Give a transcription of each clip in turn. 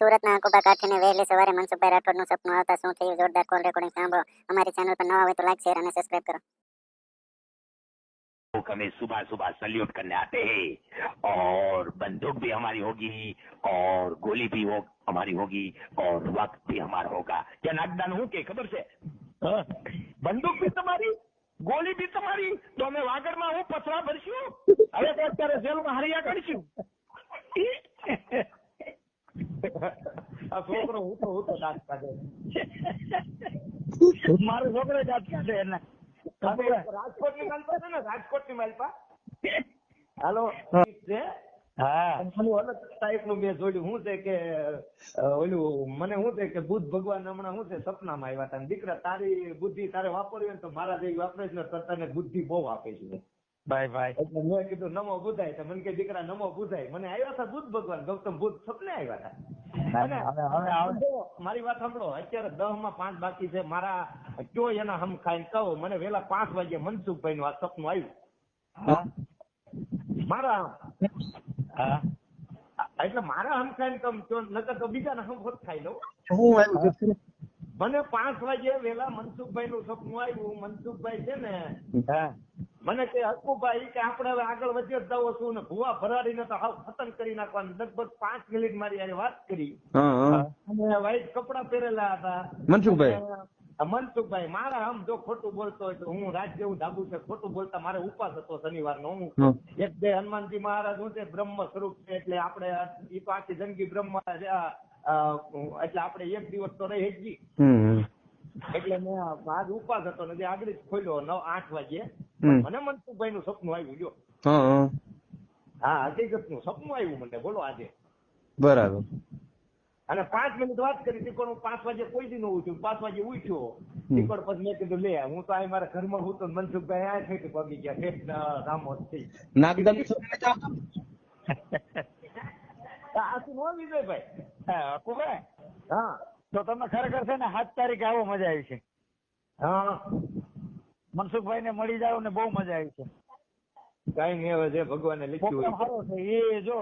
સુરતના આંકોબા કાઠીને વહેલી સવારે મનસુખભાઈ રાઠોડનું સપનું આવતા શું થયું જોરદાર કોલ રેકોર્ડિંગ સાંભળો અમારી ચેનલ પર નવા હોય તો લાઈક શેર અને સબસ્ક્રાઇબ કરો लोग हमें सुबह सुबह सल्यूट करने आते हैं और बंदूक भी हमारी होगी और गोली भी हो हमारी होगी और वक्त भी हमारा होगा क्या नागदान હું કે ખબર છે હા? બંદૂક બી તમારી ગોલી બી તમારી તો અમે વાગડમાં હું પથરા ભરશું હવે તો અત્યારે જેલમાં હરિયા કાઢશું આ છોકરો હું તો હું તો દાંત કાઢે મારો છોકરો દાંત કાઢે એને. રાજકોટની માલપા છે ને રાજકોટની માલપા? હાલો. છે? હા. અલગ ટાઈપનું મેં જોયું. શું છે કે ઓલું મને શું છે કે બુદ્ધ ભગવાન હમણાં શું છે સપનામાં આવ્યા હતા દીકરા તારી બુદ્ધિ તારે વાપરવી તો મારા જેવી વાપરે છે તો તને બુદ્ધિ બહુ આપે છે. બાય એટલે મેં કીધું નમો બુધાય. તો મને કે દીકરા નમો બુધાય. મને આવ્યા હતા બુદ્ધ ભગવાન ગૌતમ બુદ્ધ સપને આવ્યા હતા મારી વાત સાંભળો અત્યારે દહમાં પાંચ બાકી છે મારા કયો એના હમ ખાઈને કહો મને વેલા પાંચ વાગે મનસુખભાઈ નું આ સપનું આવ્યું મારા એટલે મારા હમ ખાઈને કમ કયો નકર તો બીજાના હમ હોત ખાઈ લઉં. મને પાંચ વાગે વેલા મનસુખભાઈ નું સપનું આવ્યું મનસુખભાઈ છે ને મને કે હકુભાઈ કે આપણે હવે આગળ વધી જાવ છું ને ભુવા ભરાડીને તો હાવ ખતમ કરી નાખવાનું. લગભગ પાંચ મિનિટ મારી હારે વાત કરી. અને વ્હાઈટ કપડા પહેરેલા હતા. મનસુખભાઈ? મનસુખભાઈ મારા આમ જો ખોટું બોલતો હોય તો હું રાજ જેવું ધાબુ છે ખોટું બોલતા મારે ઉપાસ હતો શનિવારનો. હું એક બે હનુમાનજી મહારાજ હું છે બ્રહ્મ સ્વરૂપ છે એટલે આપણે ઈ તો આખી જિંદગી બ્રહ્મ એટલે આપણે એક દિવસ તો રહી જ એટલે મેં આજ ઉપાસ હતો ને આગળ ખોલ્યો નવ આઠ વાગે મને મનસુખભાઈ નું સપનું આવ્યું જો હા હા. હા હકીકતનું સપનું આવ્યું મને બોલો આજે. બરાબર. અને પાંચ મિનિટ વાત કરી તીકોણ હું પાંચ વાગે કોઈ દી ન ઉઠ્યું. પાંચ વાગે ઉઠ્યો. ટીકોડ પછી મેં કીધું લે હું તો અહીં મારા ઘરમાં હું તો મનસુખભાઈ આ ઠેઠ પગી ગયા. ઠેઠ રામો થી નાગદાન સમય જાવ નો વિજયભાઈ. હા હા. તો તમે ખરેખર છે ને સાત તારીખે આવો મજા આવી છે. હા. મનસુખભાઈ ને મળી જાવ ને બહુ મજા આવી છે. કઈ નહીં હવે જે ભગવાને લખ્યું પ્રોગ્રામ હોય સારો છે. એ જો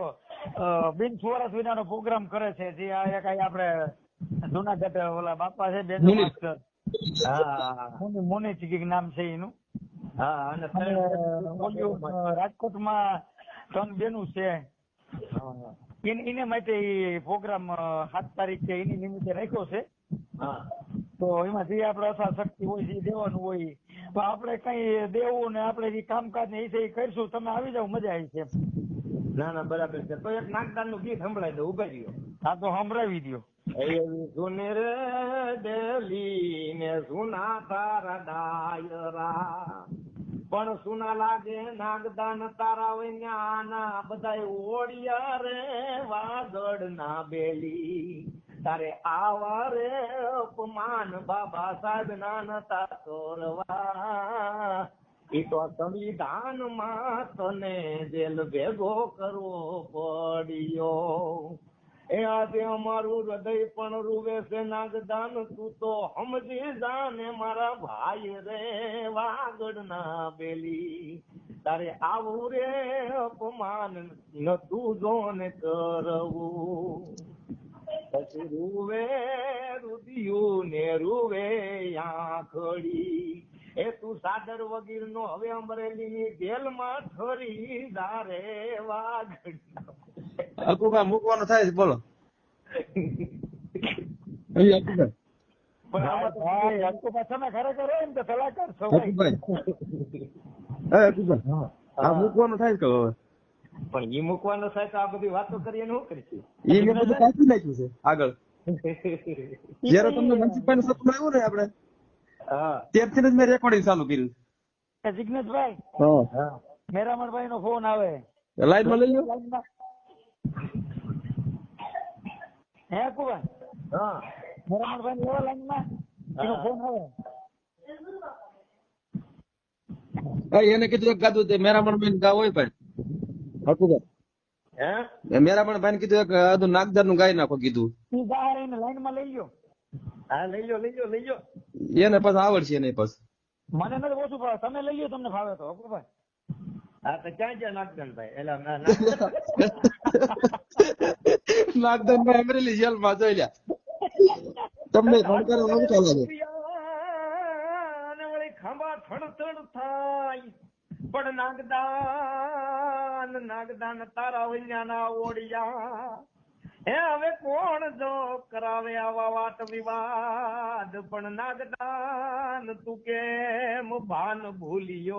બિન સુવારસ વિનાનો પ્રોગ્રામ કરે છે. જે આ એક આપડે આપણે જુનાગઢ ઓલા બાપા છે બેન માસ્ટર. હા. મુનિ મુનિ ચીકીક નામ છે એનું. હા અને રાજકોટમાં ત્રણ બેનું છે. હા. એને માટે પ્રોગ્રામ સાત તારીખે એની નિમિત્તે રાખ્યો છે. તો એમાં જે આપણે અસાશક્તિ હોય છે દેવાનું હોય. તો આપણે કઈ દેવું ને આપણે જે કામકાજ ને એ છે કરશું. તમે આવી જાવ મજા આવી છે ના ના બરાબર છે. તો એક નાગદાનનું ગીત સંભળાય દો ઊભા રહ્યો. હા તો સંભળાવી દ્યો. એવી સુને ડેલી ને સુના તારા ડાયરા. પણ સુના લાગે, નાગદાન તારા હોય બધા ઓડિયા રે વાદળ ના બેલી. તારે આવા રે, અપમાન બાબા સાહેબ ના નતા તોરવા. ઈ તો સંવિધાનમાં તને જેલ ભેગો કરવો પડ્યો. એ આજે અમારું હૃદય પણ રૂવે છે નાગદાન, તું તો સમજી જાને મારા ભાઈ રે વાગડ ના બેલી. તારે આવું રે અપમાન નતું જોને કરવું. પછી રૂવે રુદિયું ને રૂવે આંખડી. એ તું સાદર વગીર નો હવે અમરેલી ની જેલમાં ઠરી દારે વાગડ અકુબા મૂકવાનો થાય છે બોલો. મૂકવાનો થાય કે હવે? પણ ઈ મૂકવાનો થાય તો આ બધી વાતો કરીએ શું કરીશું એ મેં બધું કાઢી નાખ્યું છે. આગળ. જયારે તમને મનસુખભાઈ નું સપનું આવ્યું ને આપણે હા. ત્યારથી જ મેં રેકોર્ડિંગ ચાલુ કર્યું. જિગ્નેશભાઈ મેરામણભાઈ નો ફોન આવે. લાઈનમાં લઈ લો લાઈનમાં. હે અંકુબા હા. મેરામણભાઈ લેવા લાઈનમાં? એનો. ફોન આવે. એને કીધું એક ગાતું તે મેરામણ બેન ગા હોય ભાઈ. અકુબા હે? મેરામણ ભાઈ કીધું એક અધું નાગદારનું ગાઈ નાખો કીધું. તું બહાર એને લાઈનમાં લઈ લ્યો. હા લઈ ગયો લઈ ગયો લઈ ગયો એને પાછું આવડશે એને પાછું. મને નથી ઓછું ભાવે. તમે લઈ ગયો તમને ફાવે તો. અંકુભાઈ હા તો ક્યાં ક્યાં નાગદાનભાઈ એટલે ના- ના- અમરેલી જેલમાં જોઈ લ્યા તમને વળી ખંભા થડથડ થાય પણ નાગદાન નાગદાન તારા વૈયાના ઓડિયા હે, હવે કોણ જો કરાવે આવા વાત વિવાદ? પણ નાગદાન તું કેમ ભાન ભૂલ્યો?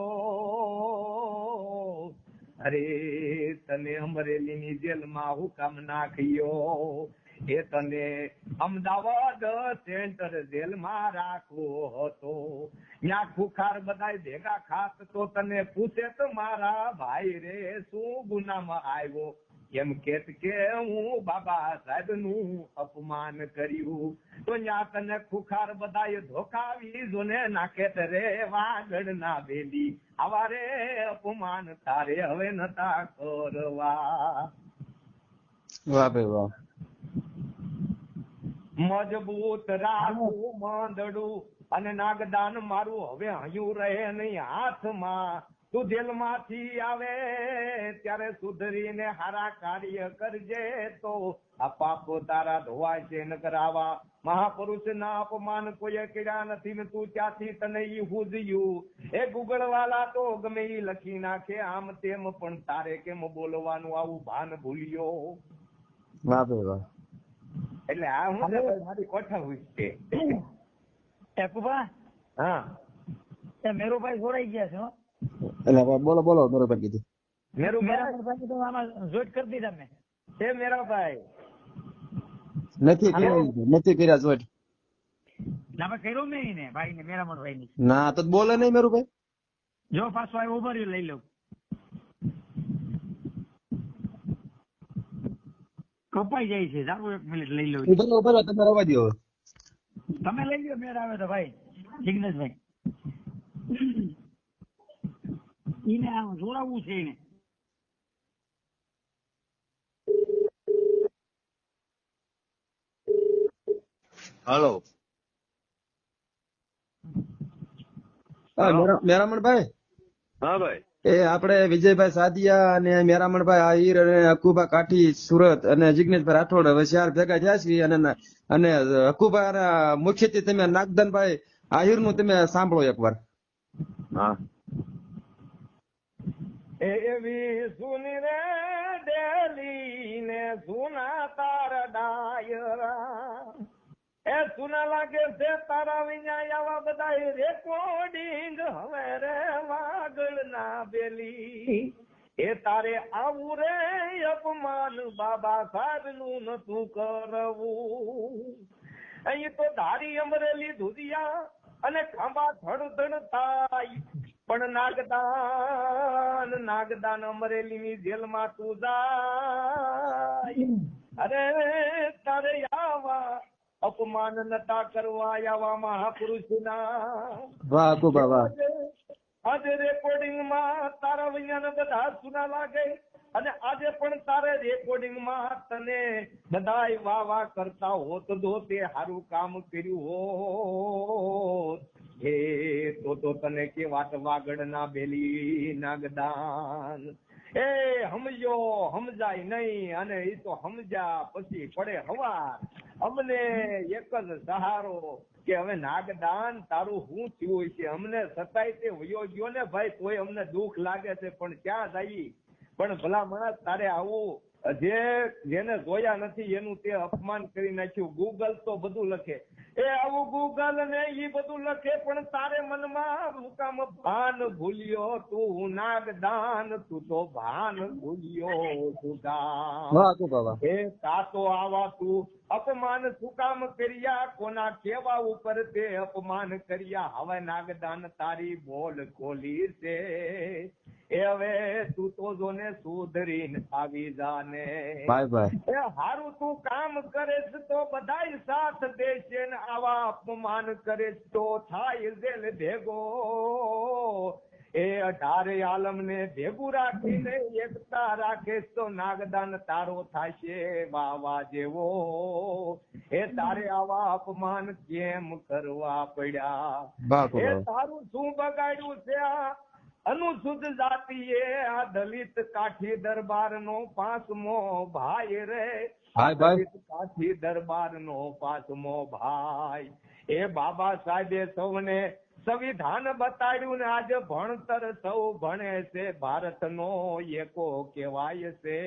અરે, તને અમરેલીની જેલમાં હુકમ નાખ્યો. એ તને અમદાવાદ સેન્ટર જેલમાં રાખવો હતો. ત્યાં ખુખાર બધાય ભેગા ખાત તો તને પૂછે તો મારા ભાઈ રે શું ગુનામાં આવ્યો? એમ કેત કે હું બાબા સાહેબનું અપમાન કર્યું. તો તને ખુખાર બધાય ધોકાવી જોને નાખે રે વાગડ ના બેલી. આવા રે અપમાન તારે હવે નતા કરવા. વાહ ભાઈ વાહ. મજબૂત રાખું માંદડું અને નાગદાન મારું. હવે હયું રહે નહીં હાથમાં. તું જેલમાંથી આવે ત્યારે સુધરીને હારા કાર્ય કરજે તો આ પાપો તારા ધોવાય છે ન કરાવા. મહાપુરુષ ના અપમાન કોઈ કર્યા નથી ને તું ત્યાંથી તને ઈ હુજ્યું. એ ગુગળ વાલા તો ગમે ઈ લખી નાખે આમ તેમ પણ તારે કેમ બોલવાનું આવું ભાન ભૂલ્યો? એટલે આ હું મારી કોઠા હોય છે? એ હા. મેરુભાઈ જોડાઈ ગયા છે. એટલે બોલો બોલો બરોબર કીધું. મેરું તો આમાં જોઈન્ટ કરી દીધા મેં છે મેરા નથી નથી કર્યા જોઈટ ના કર્યું નહીં ને ભાઈ ને મેરામણભાઈ ની ના તો બોલે નહીં મેરું જો પાછો આવ્યો ઊભો રહ્યો લઈ લઉં. કપાઈ જાય છે સારું એક મિનિટ લઈ લઉં. ઊભો ઊભો તમે રવા દો તમે લઈ લો મેળ આવે તો ભાઈ. જિગ્નેશભાઈ. આમ જોડાવવું છે એને. હાલો. મેરામણભાઈ? હા ભાઈ. એ આપણે વિજયભાઈ સાદિયા અને મેરામણભાઈ આહિર અને હકુભા કાઠી સુરત અને જિગ્નેશભાઈ રાઠોડ હવે ચાર ભેગા થયા છીએ અને અને હકુભા મુખ્યથી તમે નાગદનભાઈ આહિરનું તમે સાંભળો એકવાર. હા. એવી સુની રે ડેલી ને સુના તાર ડાયરા. એ સુના લાગે છે તારા વિના આવા બધા રેકોર્ડિંગ હવે રે વાગળ ના બેલી. એ તારે આવું રે અપમાન બાબા સાહેબનું નતું કરવું. અહીં તો ધારી અમરેલી ધુધિયા અને ખાંભા થડથડ થાય પણ નાગદાન નાગદાન અમરેલી ની જેલમાં તું જાય. અરે તારે આવા અપમાન નતા કરવા આવા મહાપુરુષ ના વાહ આજે રેકોર્ડિંગમાં તારા વિજ્ઞાન બધા સુના લાગે. અને આજે પણ તારે રેકોર્ડિંગમાં તને બધાય વાહ વાહ કરતા હોત તો તે સારું કામ કર્યું હોત. હે તો તો તને કે વાત વાગડ ના બેલી નાગદાન. એ સમજો સમજાય નહીં, અને એ તો સમજા પછી પડે હવાર. અમને એક જ સહારો કે હવે નાગદાન તારું શું થયું છે? અમને સતાય તે વયો ગયો ને ભાઈ, તોય અમને દુઃખ લાગે છે, પણ ક્યાં જઈ પણ ભલા માણસ તારે આવું, જે, જેને જોયા નથી, એનું તે અપમાન કરી નાખ્યું. ગૂગલ તો બધું લખે. એ આવું ગૂગલ ને એ બધું લખે પણ તારે મનમાં મુકામ ભાન ભૂલ્યો. તું નાગદાન તું તો ભાન ભૂલ્યો વાહ એ તાતો આવા તું અપમાન સુકામ કર્યા? કોના કેવા ઉપર તે અપમાન કર્યા? હવે નાગદાન તારી બોલ ખોલી છે. એ હવે તું તો જોને સુધરીને આવી જાને. Bye bye. એ હારું તું કામ કરેશ તો બધાય સાથ દેશે ને આવા અપમાન કરેશ તો થાય જેલ ભેગો. એ અઢારે આલમ ને ભેગું રાખીને એકતા રાખે તો નાગદાન તારો થશે વાવા જેવો. એ તારે આવા અપમાન કેમ કરવા પડ્યા? એ તારું શું બગાડ્યું છે આ? અનુસૂચિત જાતિએ આ દલિત કાઠી દરબારનો પાંચમો ભાઈ રે. દલિત કાઠી દરબારનો પાંચમો ભાઈ. એ બાબા સાહેબે સૌને સંવિધાન બતાડ્યું ને આજે ભણતર સૌ ભણે છે ભારત નો એકો કેવાય છે.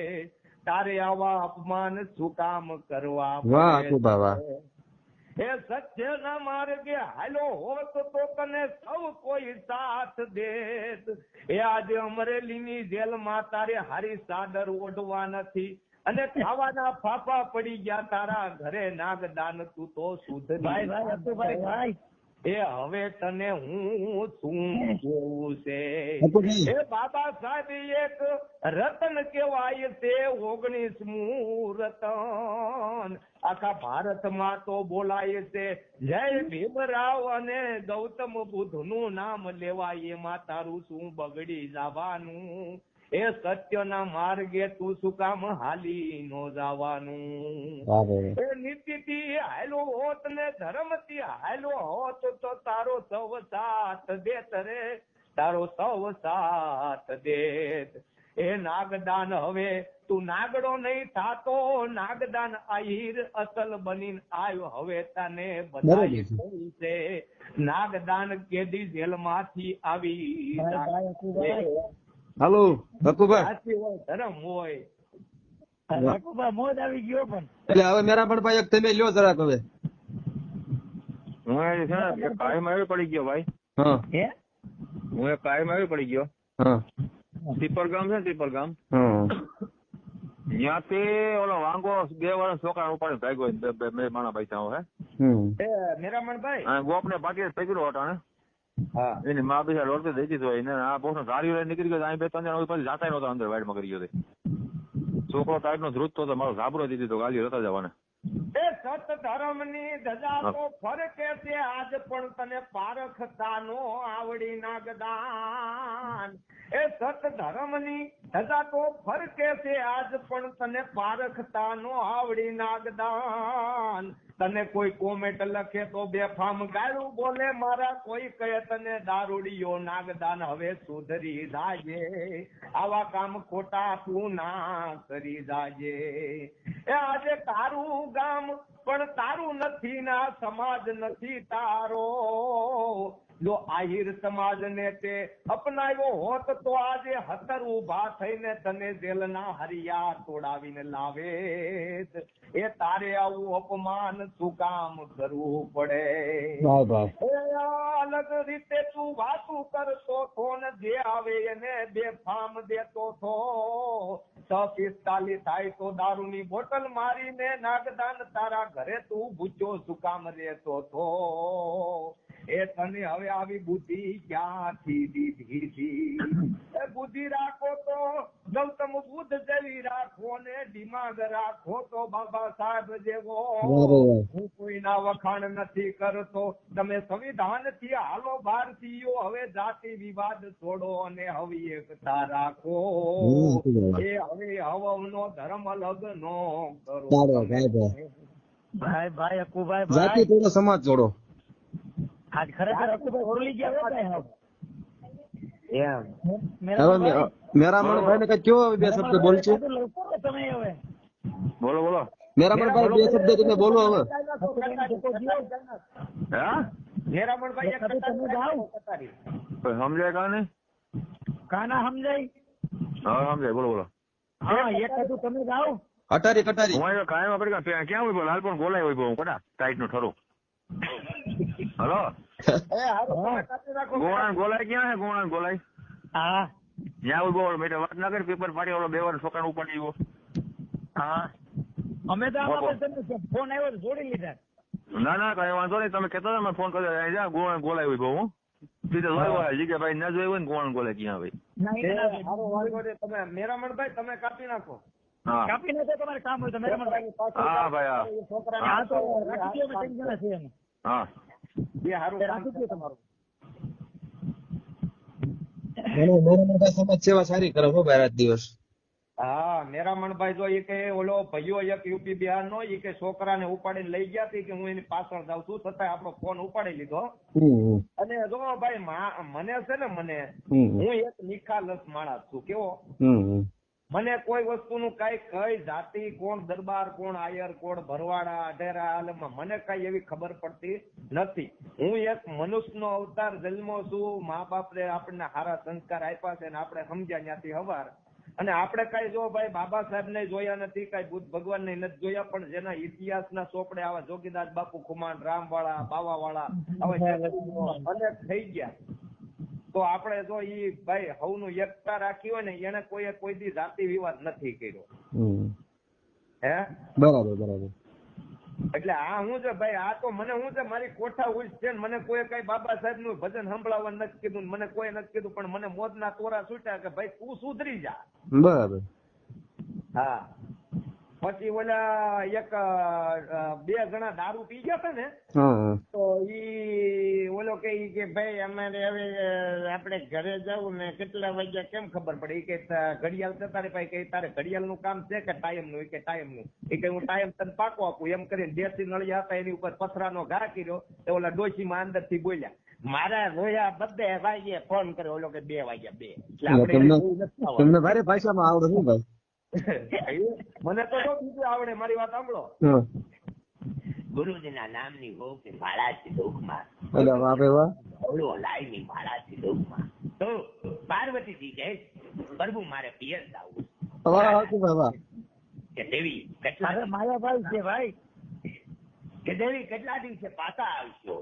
તારે આવા અપમાન શું કામ કરવા વાહ, પડે છે? સત્યના માર્ગે હાલો હોત તો તને સૌ કોઈ સાથ દેત. એ આજે અમરેલીની જેલમાં તારે હારી સાદર ઓઢવા નથી. અને ખાવાના ફાફા પડી ગયા તારા ઘરે નાગદાન તું તો સુધરી ભાઈ ભાઈ ભાઈ. એ હવે તને હું શું કેવું છે. એ બાબા સાહેબ એક રતન કેવાય છે ઓગણીસમું રતન. આખા ભારતમાં તો બોલાય છે જય ભીમરાવ અને ગૌતમ બુદ્ધનું નામ લેવાય એમાં તારું શું બગડી જવાનું? એ સત્યના માર્ગે તું શું કામ હાલી નો જવાનું એ નીતિથી હાલો હોત ને ધર્મથી હાલો હોત તો તારો સૌ સાથ દેત રે. તારો સૌ સાથ દેત. એ નાગદાન હવે તું નાગડો નહીં થાતો. નાગદાન આહીર અસલ બની આવ્યો હવે તને બધાય છે. નાગદાન કેદી જેલમાંથી આવી ભાઈ ભાઈ અતુભાઈ હાલો હકુભાઈ સાચી હોય ધર્મ હોય. અતુભાઈ મોજ આવી ગયો પણ. એટલે હવે મેરા પણ ભાઈ તમે લ્યો જરાક હવે. હું એ છે ને કાયમ આવી પડી ગયો ભાઈ. હા. હે? કાયમ આવી પડી ગયો. હા. ટીપર ગામ છે ને ટીપર ગામ. ત્યાંથી ઓલો વાંગો બે વર્ષ છોકરા ઉપાડી ભાગ્યો બે બે ભાઈ માણા પૈસા હે. મેરામણ એ મેરામણભાઈ? અને ગોપ ને પાટી પકડ્યો હટાણે હા, એની મા બી રોડથી દેતી દીધો એને આ બહુ ગાડીઓ લઈને નીકળી ગયો અહીં બે ત્રણ જણા પછી જાતા નહોતા અંદર વાઈડમાં કરી ગયો તે. છોકરો ટાઈપ નો ધ્રુજતો હતો, મારો ઝાબરો દીધી તો ગાડીઓ રતા જવાના એ સત ધર્મની ધજા તો ફરકે છે આજ પણ તને પારખતા નો આવડી નાગદાન. એ સત ધર્મની ધજા તો ફરકે છે આજ પણ તને પારખતા નો આવડી નાગદાન. તને કોઈ કોમેન્ટ લખે તો બેફામ ગાળું બોલે મારા કોઈ કહે તને દારૂડીઓ નાગદાન હવે સુધરી જાજે. આવા કામ ખોટા તું ના કરી જાજે. એ આજે તારું ગામ પણ તારું નથી ના સમાજ નથી તારો. જો આહિર સમાજ ને તે અપનાવ્યો હોત તો આજે હતર ઊભા થઈને તને જેલના હરિયા તોડાવીને લાવે એ તારે આવું અપમાન શું કામ કરવું પડે? અલગ રીતે તું વાતું કરતો થો ને જે આવે એને બેફામ દેતો થો છ પિસ્તાલીસ થાય તો દારૂની બોટલ મારીને નાગદાન તારા ઘરે તું ભૂચો શું કામ રહેતો થો એ તને હવે આવી બુદ્ધિ ક્યાંથી દીધી હતી બુદ્ધિ રાખો તો ગૌતમ બુદ્ધ જેવી રાખો ને દિમાગ રાખો તો બાબા સાહેબ જેવો. હું કોઈના વખાણ નથી કરતો. તમે સંવિધાનથી હાલો ભારતીયો હવે જાતિ વિવાદ છોડો અને હવે એકતા રાખો. એ હવે હવનો ધર્મ અલગ નો કરો ભાઈ ભાઈ. અકુભાઈ ભાઈ. સમાજ જોડો આજ ખરેખર અકુભાઈ ઓરલી ગયા હતા એમ. હવે મે- ને કઈ કયો બે શબ્દ બોલશે? તમે હવે. બોલો બોલો. મેરામણ બે શબ્દ તમે બોલો હવે. હા? મેરામણભાઈ એક તમે તમે ગાઓ. કતારી. કોઈ સમજાય કા નહીં? કાના સમજાય? હા સમજાય. બોલો બોલો. હા એક હતું તમે જાઓ અટારી કટારી હું કાયમ પડી ક્યાં હોય? હોય લાલપણ બોલાય હોય કડા ટાઈટનું ઠરું. હલો? એ હારું, તમે કાપી નાખો. ગોળાન ગોલાય ક્યાં હે? ગોળાન ગોલાય હા. ત્યાં હોય બોલ મેં વાત ના કરી પેપર ફાડી ઓલો બે વાર છોકરા ઉપર ગયો. હા. અમે તો આમાં પણ ફોન આવ્યો જોડી લીધા. ના ના કઈ વાંધો નહીં. તમે કહેતા હતા ફોન કર્યો. અહીં જા ગોળાન ગોલાય ઊભો હું. સીધે ભાઈ ના જોયું હોય ને ગોળાન ગોલાય ક્યાં ભાઈ તમે મેરામણ નહીં. તમે કાપી નાખો. હા. કાપી નાખો તમારે કામ હોય તો હા ભાઈ તો રાખી દો. હા. રાખી તમારું. સમાજ સેવા સારી કરે હો રાત દિવસ. હા મેરામણભાઈ જો એ કે ઓલો ભાઈઓ એક યુપી બિહાર નો એ કે છોકરાને ઉપાડીને લઈ ગયા તી કે હું એની પાછળ જાઉં છું છતાં આપણો ફોન ઉપાડી લીધો. અને જો ભાઈ મને છે ને મને હું એક નિખાલસ માણસ છું કેવો? મને કોઈ વસ્તુનું કઈ કઈ જાતિ કોણ દરબાર કોણ આયર કોણ ભરવાડા અઢેરા હાલમાં મને કઈ એવી ખબર પડતી નથી. હું એક મનુષ્યનો અવતાર જન્મો છું મા બાપને આપણને સારા સંસ્કાર આપ્યા છે અને આપણે સમજ્યા ત્યાંથી હવાર. અને આપણે કઈ જો ભાઈ બાબા સાહેબ ને જોયા નથી કઈ બુદ્ધ ભગવાન ને નથી જોયા પણ જેના ઇતિહાસના ચોપડે આવા જોગીદાસ બાપુ ખુમાન રામવાળા બાવાવાળા આવા અનેક થઈ ગયા. તો આપણે જો ઈ ભાઈ હવનું એકતા રાખી હોય ને એને કોઈએ કોઈ દી જાતિ વિવાદ નથી કર્યો. હે? બરાબર બરાબર. એટલે આ હું છે ભાઈ આ તો મને હું છે મારી કોઠા ઉજ છે મને કોઈ કઈ બાબા સાહેબનું ભજન સંભળાવવા નથી કીધું મને કોઈ નથી કીધું પણ મને મોજના તોરા છૂટ્યા કે ભાઈ તું સુધરી જા. બરાબર. હા. પછી ઓલા એક બે જણા દારૂ પી ગયા હતા ને તો ઈ ઓલો કે ઈ કે ભાઈ અમારે હવે આપણે ઘરે જવું ને કેટલા વાગ્યા કેમ ખબર પડે? ઈ કે ઘડિયાળ છે તારે ભાઈ કે તારે ઘડિયાળનું કામ છે કે ટાઈમનું કે ટાઈમનું ઈ કે હું ટાઈમ તને પાકો આપું. એમ કરીને દેશી નળિયા હતા એની ઉપર પથરાનો ઘા કર્યો તો ઓલા ડોશી માં અંદરથી બોલ્યા મારા રોયા બધે વાગ્યે ફોન કર્યો. ઓલો કે બે વાગ્યા બે. એટલે આપણે. તમને ભારે ભાષામાં આવડે શું ભાઈ? મને તો જો બીજું આવડે મારી વાત સાંભળો. હા. ગુરુજીના નામની હોક ને માળાથી દુઃખમાં એટલે વાહ ભાઈ વાહ ઓલો લાઈની માળાથી દુઃખમાં તો પાર્વતીજી કહે પ્રભુ મારે પિયર જાવું વાહ હાચું ભાઈ કે દેવી કેટલા અરે માયાભાઈ છે ભાઈ. કે દેવી કેટલા દિવસે પાછા આવશો?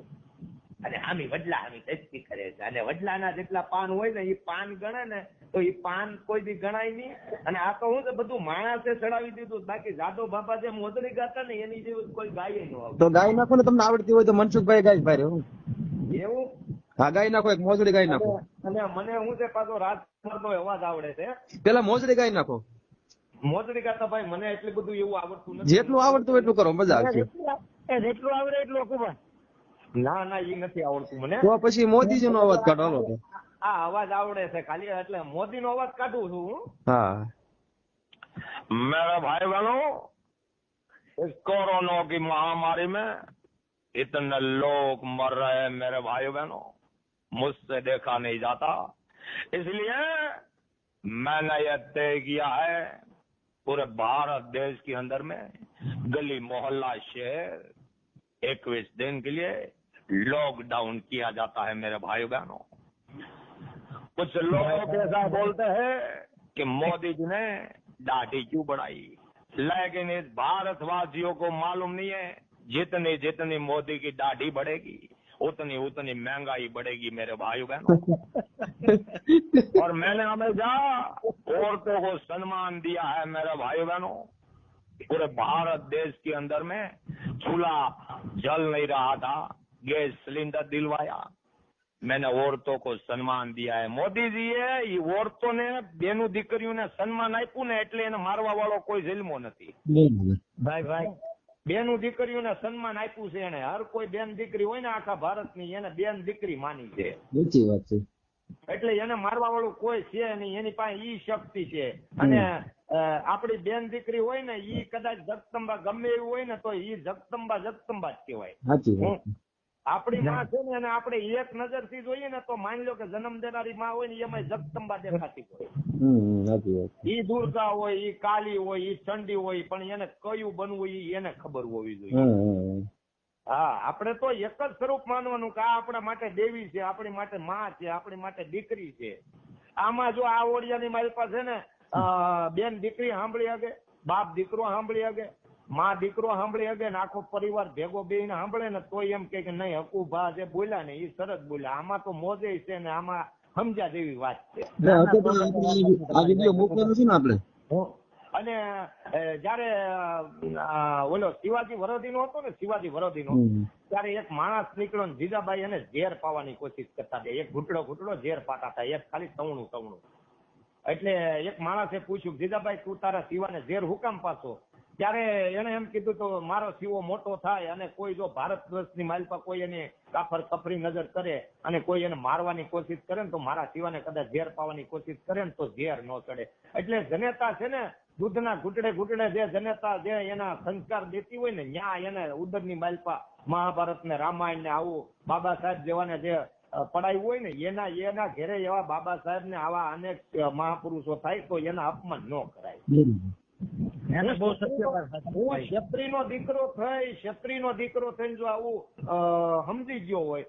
અને આમી વડલા આમી દસ્તી કરે છે. અને વડલાના જેટલા પાન હોય ને એ પાન ગણે ને તો એ પાન કોઈ બી ગણાય નહીં. અને આ તો હું તો બધું માણસે ચડાવી દીધું. બાકી જાદો બાપા જે મોદરી ગાતા ને એની જેવું કોઈ ગાય ન આવે તો ગાય નાખો ને તમને આવડતી હોય તો મનસુખભાઈ ગાય ભાઈ એવું? હા ગાય નાખો એક મોજડી ગાય નાખો. અને મને હું છે પાછો રાત નો અવાજ આવડે છે પેલા મોજડી ગાય નાખો. મોજડી ગાતા ભાઈ મને એટલું બધું એવું આવડતું નથી. જેટલું આવડતું એટલું કરો મજા આવશે. જેટલું આવડે એટલું કુબા ના ના એ નથી આવડતું મને તો પછી મોદીજી નો અવાજ કાઢો હાલો તો આ અવાજ આવડે છે ખાલી એટલે મોદી નો અવાજ કાઢું છું હું હા मेरे भाई बहनों इस कोरोना की महामारी में इतने लोग मर रहे हैं मेरे भाई बहनों मुझसे देखा नहीं जाता इसलिए मैंने यह तय किया है पूरे भारत देश के अंदर में गली मोहल्ला शहर इक्कीस दिन के लिए लॉकडाउन किया जाता है मेरे भाई बहनों कुछ लोग ऐसा बोलते हैं कि मोदी जी ने दाढ़ी क्यों बढ़ाई लेकिन इस भारतवासियों को मालूम नहीं है जितनी जितनी मोदी की दाढ़ी बढ़ेगी उतनी उतनी महँगाई बढ़ेगी मेरे भाई बहनों और मैंने हमेशा औरतों को सम्मान दिया है मेरे भाई बहनों पूरे भारत देश के अंदर में चूल्हा जल नहीं रहा था। गैस सिलेंडर दिलवाया मैंने औरतों को સન્માન દિયા હે મોદીજીએ એ ઓરતોને બેનું દીકરીઓને સન્માન આપ્યું ને એટલે એને મારવા વાળો કોઈ જન્મો નથી ભાઈ ભાઈ બેનું દીકરીઓને સન્માન આપ્યું છે એને હર કોઈ બેન દીકરી હોય ને આખા ભારતની એને બેન દીકરી માની છે સાચી વાત છે એટલે એને મારવા વાળું કોઈ છે નહીં એની પાસે ઈ શક્તિ છે અને અ, આપણી બેન દીકરી હોય ને ઈ કદાચ જગદંબા ગમે એવું હોય ને તો ઈ જગદંબા જગદંબા જ કહેવાય સાચી વાત છે. આપણી માં છે ને આપણે એક નજરથી જોઈએ ને તો માની લો કે જન્મ દેનારી માં હોય ને એમાં જગદંબા દેખાતી હોય. ઈ દુર્ગા હોય ઈ કાલી હોય ઈ ચંડી હોય પણ એને કયું બનવું ઈ એને ખબર હોવી જોઈએ. હા આપણે તો એક જ સ્વરૂપ માનવાનું કે આ આપણા માટે દેવી છે આપણી માટે માં છે આપણી માટે દીકરી છે. આમાં જો આ ઓડિયાની મારી પાસે ને બેન દીકરી સાંભળી શકે બાપ દીકરો સાંભળી શકે માં દીકરો સાંભળી શકે ને આખો પરિવાર ભેગો બેહીને સાંભળે ને તો એમ કે નહીં હકુભા જે બોલ્યા ને એ સરસ બોલ્યા. આમાં તો મોજે છે ને આમાં સમજ્યા જેવી વાત છે. આપણે? અને જયારે ઓલો શિવાજી વરોધી નો હતો ને શિવાજી વરોધી નો ત્યારે એક માણસ નીકળ્યો ને જીજાબાઈ એને ઝેર પાવાની કોશિશ કરતા હતા. એક ઘૂંટડો ઘૂંટડો ઝેર પાતા હતા એક ખાલી તવણું સવણું એટલે એક માણસે પૂછ્યું જીજાબાઈ તું તારા શિવાને ઝેર હુકામ પાછો? ત્યારે એને એમ કીધું તો મારો સીવો મોટો થાય અને કોઈ જો ભારત વર્ષની પર કોઈ એને કાફર કફરી નજર કરે અને કોઈ એને મારવાની કોશિશ કરે ને તો મારા શિવાને કદાચ ઝેર પાવાની કોશિશ કરે ને તો ઝેર ન ચડે. એટલે જનેતા છે ને, દૂધના ઘૂંટડે ઘૂંટડે જે જનેતા જે એના સંસ્કાર દેતી હોય ને ન્યા એને ઉદરની માલપા મહાભારત ને રામાયણ ને આવું બાબા સાહેબ જેવાને જે પડાયું હોય ને, એના એના ઘેરે એવા બાબા સાહેબ ને આવા અનેક મહાપુરુષો થાય તો એના અપમાન ન કરાય. હું ભાઈ. નો દીકરો થઈ ક્ષત્રિયનો દીકરો થઈને જો આવું સમજી ગયો હોય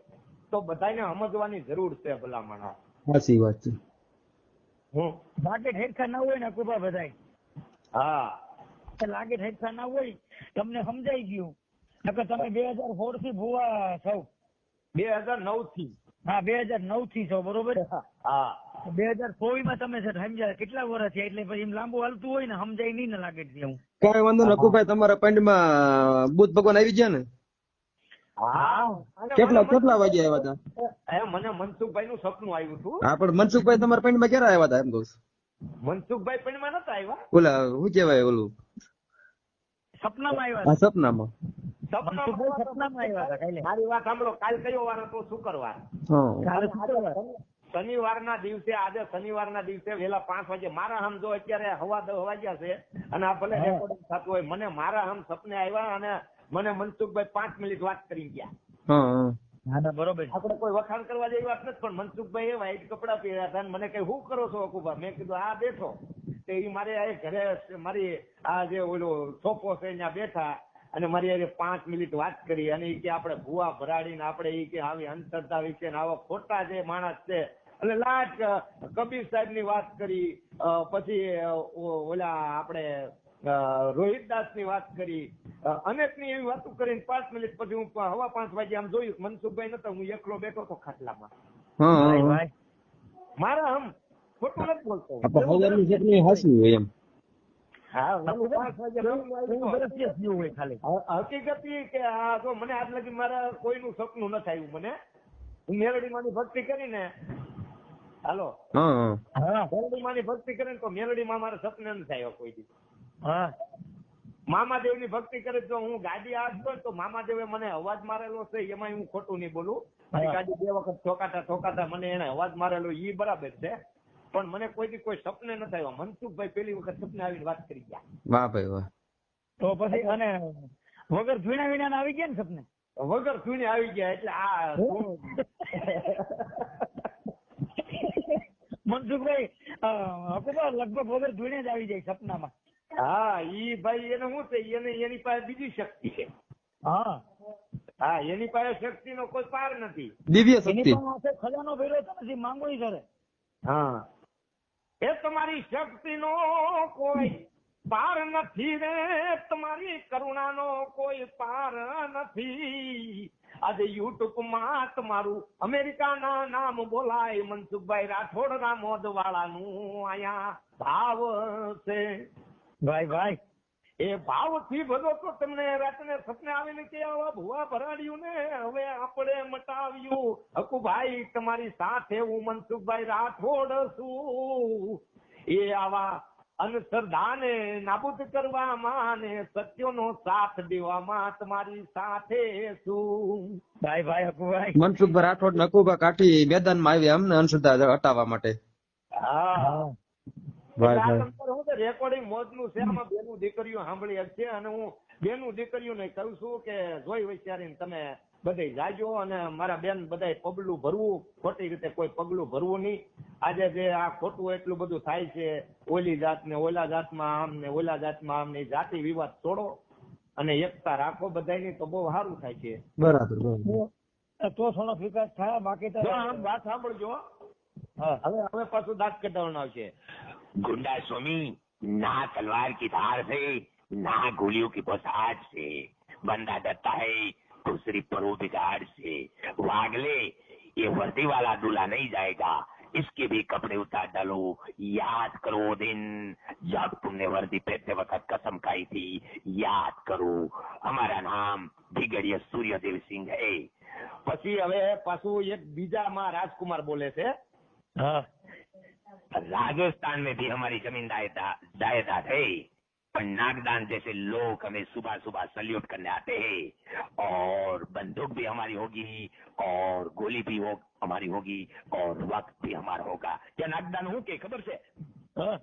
તો બધાને સમજવાની જરૂર છે ભલામણ. સાચી વાત છે. લાગે ઠેરખા ના હોય ને કૃપા બધાય. હા. લાગે ઠેરખા ના હોય તમને સમજાઈ ગયું. નકર તમે બે હજાર સોળથી ભૂવા છો. બે હજાર નવથી. હા બે હજાર નવથી છો બરોબર? હા. બે હજાર ચોવીસમાં તમે સર સમજ્યા કેટલા વર્ષ થયા? એટલે પછી લાંબુ હાલતું હોય ને સમજાય નહીં ને લાગે છે એવું કઈ વાંધો નકુભાઈ તમારા પંડમાં બુદ્ધ ભગવાન આવી ગયા ને? કેટલા કેટલા વાગે આવ્યા હતા? એ મને મનસુખભાઈ નું સપનું આવ્યું હતું. હા પણ મનસુખભાઈ તમારા પંડમાં ક્યારે આવ્યા હતા એમ કહું મનસુખભાઈ પણ માં નતા આવ્યા? ઓલા શું કહેવાય ઓલું? સપનામાં આવ્યા આ સપનામાં. સપનામાં આવ્યા હતા મારી વાત સાંભળો કાલ કયો વાર હતો શુક્રવાર હા. કાલે શુક્રવાર. શનિવારના દિવસે આજે શનિવારના દિવસે વહેલા પાંચ વાગે મારા હમ જો અત્યારે હવા દસ વાગ્યા છે અને આ ભલે રેકોર્ડિંગ થતું હોય મને મારા હમ સપને આવ્યા અને મને મનસુખભાઈ પાંચ મિનિટ વાત કરી ગયા. બરોબર. આપણે કોઈ વખાણ કરવા જેવી વાત નથી પણ મનસુખભાઈ એ વ્હાઈટ કપડા પહેર્યા હતા મને કઈ હું કરો છો અકુબા મેં કીધું આ બેઠો. તે ઈ મારે આ ઘરે મારી આ જે ઓલો સોફો છે ત્યાં બેઠા અને મારી આજે પાંચ મિનિટ વાત કરી અને એ કે આપણે ભૂવા ભરાડીને આપણે એ કે આવી અંતરતા વિશે ને આવા ખોટા જે માણસ છે એટલે લાસ્ટ કબીર સાહેબની વાત કરી પછી ઓલા આપણે રોહિતદાસની વાત કરી અનેકની એવી વાતો કરીને પાંચ મિનિટ પછી હું હવા પાંચ વાગે આમ જોયું મનસુખભાઈ નતો હું એકલો બેઠો તો ખાટલામાં. મારા આમ ખોટું નથી બોલતો. હાસી હોય એમ. હકીકત કે આ જો મને આજ લગી મારા કોઈનું સપનું નથી આવ્યું મને. હું માની ભક્તિ કરીને હાલો. હા. હા મેલડીમાંની ભક્તિ કરે તો મેલડીમાં મારા સપને આવ્યો કોઈ દી. હા. મામાદેવની ભક્તિ કરે તો હું ગાડી આપતો તો મામાદેવે મને અવાજ મારેલો છે એમાં હું ખોટું નહીં બોલું. મારી ગાડી બે વખત ઠોકાતા ઠોકાતા મને એને અવાજ મારેલો ઈ બરાબર છે. પણ મને કોઈ દી કોઈ સપને નથી આવ્યો. મનસુખભાઈ પેલી વખત સપને આવીને વાત કરી ગયા. વાહ ભાઈ વાહ. તો પછી અને વગર ઝીણા વિના આવી ગયા ને સપને? વગર સુઈને આવી ગયા એટલે આ મનસુખભાઈ અ, લગભગ વગર ધૂણે જ આવી જાય સપનામાં. હા ઈ ભાઈ એને શું છે એને એની પાસે બીજી શક્તિ છે. હા. હા એની પાસે શક્તિ નો કોઈ પાર નથી. દિવ્ય એની શક્તિ. ખજાનો ભેરો તો નથી માંગો કરે. હા. એ તમારી શક્તિ નો કોઈ પાર નથી રે, તમારી કરુણાનો કોઈ પાર નથી. આજે યુટ્યુબમાં તમારું અમેરિકાના નામ બોલાય, મનસુખભાઈ રાઠોડ રામોદ વાળાનું અહીંયા ભાવ છે. ભાઈ ભાઈ, એ ભાવથી ભલો તો તમને રાતને સપને આવીને કે આવા ભુવા ભરાડ્યું ને હવે આપણે મટાવ્યું. હકુભાઈ તમારી સાથે હું મનસુખભાઈ રાઠોડ છું. એ આવા અનશ્રદ્ધાને નાબૂદ કરવામાં ને સત્યનો સાથ દેવામાં તમારી સાથે છું. ભાઈ ભાઈ હકુભાઈ. મનસુખભાઈ રાઠોડ ને કાઠી મેદાનમાં આવ્યા અમને અંધશ્રદ્ધા હટાવવા માટે. હા. રેકોર્ડિંગ મોજનું છે આમાં બેનું દીકરીઓ સાંભળી છે અને હું બેનું દીકરીઓને કહું છું કે જોઈ વિચારીને તમે બધે જાજો અને મારા બેન બધા પગલું ભરવું. ખોટી રીતે કોઈ પગલું ભરવું નહીં. આજે જે આ ખોટું એટલું બધું થાય છે ઓલી જાત ને ઓલા જાતમાં આમ ને ઓલા જાતમાં આમ ને જાતિ વિવાદ છોડો અને એકતા રાખો બધાની તો બહુ સારું થાય છે. બરાબર તો થોડો વિકાસ થાય બાકી તો વાત સાંભળજો હવે હવે પાછું દાંત કઢાવવાનું આવશે. ગુંડા સ્વામી ના તલવાર કી ધાર છે ના ગોલીઓ કી પોસાદ છે. બંદા દત્તા હૈ तो सिर्फ परो बिगाड़ से वागले ये वर्दी वाला दूल्हा नहीं जाएगा इसके भी कपड़े उतार डालो याद करो वो दिन जब तुमने वर्दी पहनते वक्त कसम खाई थी याद करो हमारा नाम भिगड़िया सूर्यदेव सिंह है પછી હવે પાછું એક બીજામાં રાજકુમાર બોલે છે હા राजस्थान में भी हमारी जमीन जायदाद जायदाद है पर नागदान जैसे लोग हमें सुबह सुबह सल्यूट करने आते हैं और बंदूक भी हमारी होगी और गोली भी हो हमारी होगी और वक्त भी हमारा होगा क्या नागदान हूँ કે ખબર છે હા.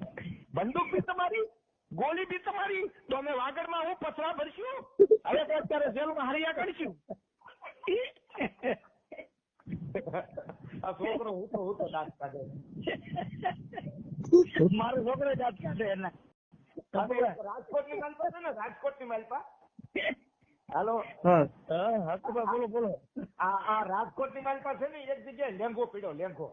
બંદૂક બી તમારી ગોળી બી તમારી તો અમે વાગડમાં હું પથરા ભરશું હવે તો અત્યારે જેલમાં હરિયા કાઢશું આ છોકરો હું તો હું તો દાંત કાઢે મારો છોકરો જાત કાઢે એના રાજકોટની માલપા છે ને? રાજકોટ માલપા? હાલો. હા. હા બોલો બોલો. આ આ રાજકોટ માલપા છે ને એક જગ્યાએ લેંગો પીડ્યો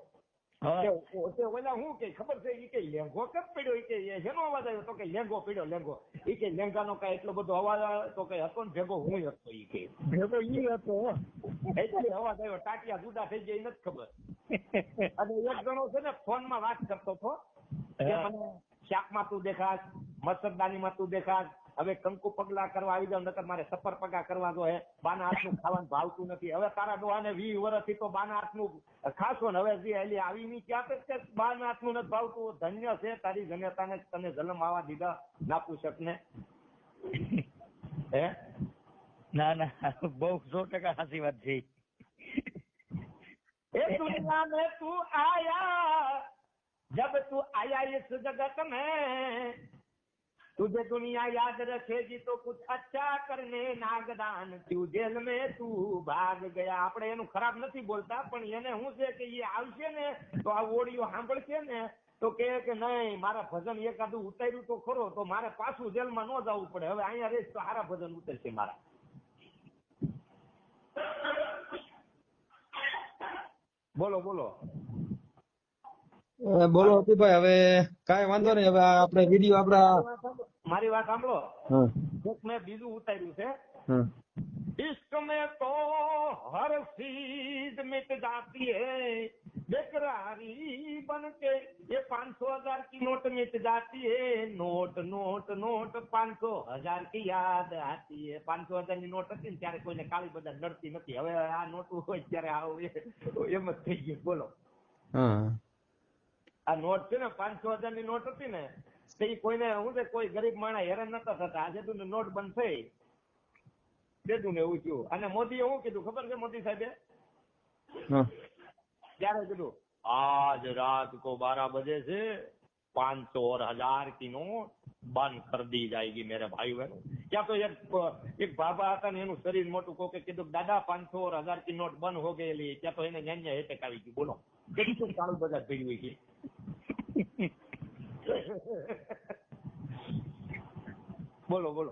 તે ઓલા હું કે ખબર છે ઈ કે લેંગો કેમ પીડ્યો? ઈ કે એ શેનો અવાજ આવ્યો? તો કે લેંગો પીડ્યો લેંગો ઈ કે લેંઘાનો કઈ એટલો બધો અવાજ આવે તો કે હતો ને ભેગો હું હતો ઈ કે. ભેગો ઈ હતો. એટલે અવાજ આવ્યો ટાટિયા જુદા થઈ ગયા નથી ખબર. અને એક જણો છે ને ફોનમાં વાત કરતો હતો કે મને મને શાકમાં તું દેખાશ મસરદાનીમાં તું દેખાશ હવે કંકુ પગલા કરવા આવી જાવ નકર મારે સફર પગા કરવા જો હે. બાના હાથનું ખાવાનું ભાવતું નથી. હવે તારા ડોહાને વી વર્ષથી તો બાના હાથનું ખાશો ને. હવે એલી આવી ની ક્યાં તે બાના હાથનું નથી ભાવતું. ધન્ય છે તારી જનતાને તને જલમ આવા દીધા. નાપુસક ને. હે? ના ના. બહુ સો ટકા સાચી વાત છે. એ દુનિયા મેં તું આયા. જબ તું આયા ઇસ જગત મેં. तुझे दुनिया याद रखेगी तो कुछ अच्छा करने नागदान तू जेल में તું ભાગ ગયા આપણે એનું ખરાબ નથી બોલતા પણ એને શું છે કે એ આવશે ને તો આ ઓડિયો સાંભળશે ને તો કે કે નહીં મારા ભજન એકાદું ઉતાર્યું તો ખરો તો મારે પાછું જેલમાં ન જવું પડે હવે અહીંયા રહીશ તો સારા ભજન ઉતરશે મારા બોલો બોલો અ, બોલો હકુભાઈ હવે કાંઈ વાંધો નહીં હવે આ આપણે વિડીયો આપડા મારી વાત સાંભળો હા એક મેં બીજું ઉતાર્યું છે હા इश्क में तो हर चीज मिट जाती है बेकरारी बन के ये पाँच सौ हजार की नोट मिट जाती है नोट नोट नोट પાંચ સો હજાર की याद आती है પાંચસો હજાર ની નોટ હતી ને ત્યારે કોઈને કાળી બજાર નડતી નથી હવે આ નોટ હોય ત્યારે આવું એ- એમ જ થઈ ગયું બોલો હા આ નોટ છે ને પાંચસો હજાર ની નોટ હતી ને તે ઈ કોઈને હું છે કોઈ ગરીબ માણસ હેરાન નતા થતા આજે તું ને નોટ બંધ થઈ બેઠું ને એવું થયું અને મોદીએ શું કીધું ખબર છે મોદી સાહેબે હા ત્યારે કીધું આજ રાત को बारह बजे से पाँच सौ और हजार की नोट बंद कर दी जाएगी मेरे भाई बहनों क्या तो એક એક બાબા હતા ને એનું શરીર મોટું કોકે કીધું દાદા પાંચસો और हजार की નોટ બંધ હો ગયેલી ત્યાં તો એને ન્યાન્યા હેટેક આવી ગયું બોલો કેટલું કાળું બજાર ભેગી હોય છે બોલો બોલો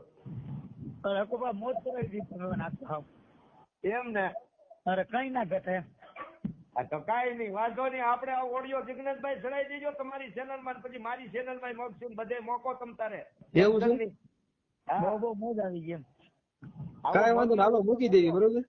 અરે હકુભા મોજ કરાવી દીધી એમ ને અરે કઈ ના ઘટે આ તો કઈ નહીં વાંધો નહીં આપણે આ ઓડિયો જિગ્નેશભાઈ ચડાવી દેજો તમારી ચેનલમાં પછી મારી ચેનલમાં મોકશું બધે મોકો તમ તારે એવું છે? બહુ બહુ મોજ આવી ગઈ એમ કાંઈ વાંધો હાલો મૂકી દઈએ બરોબર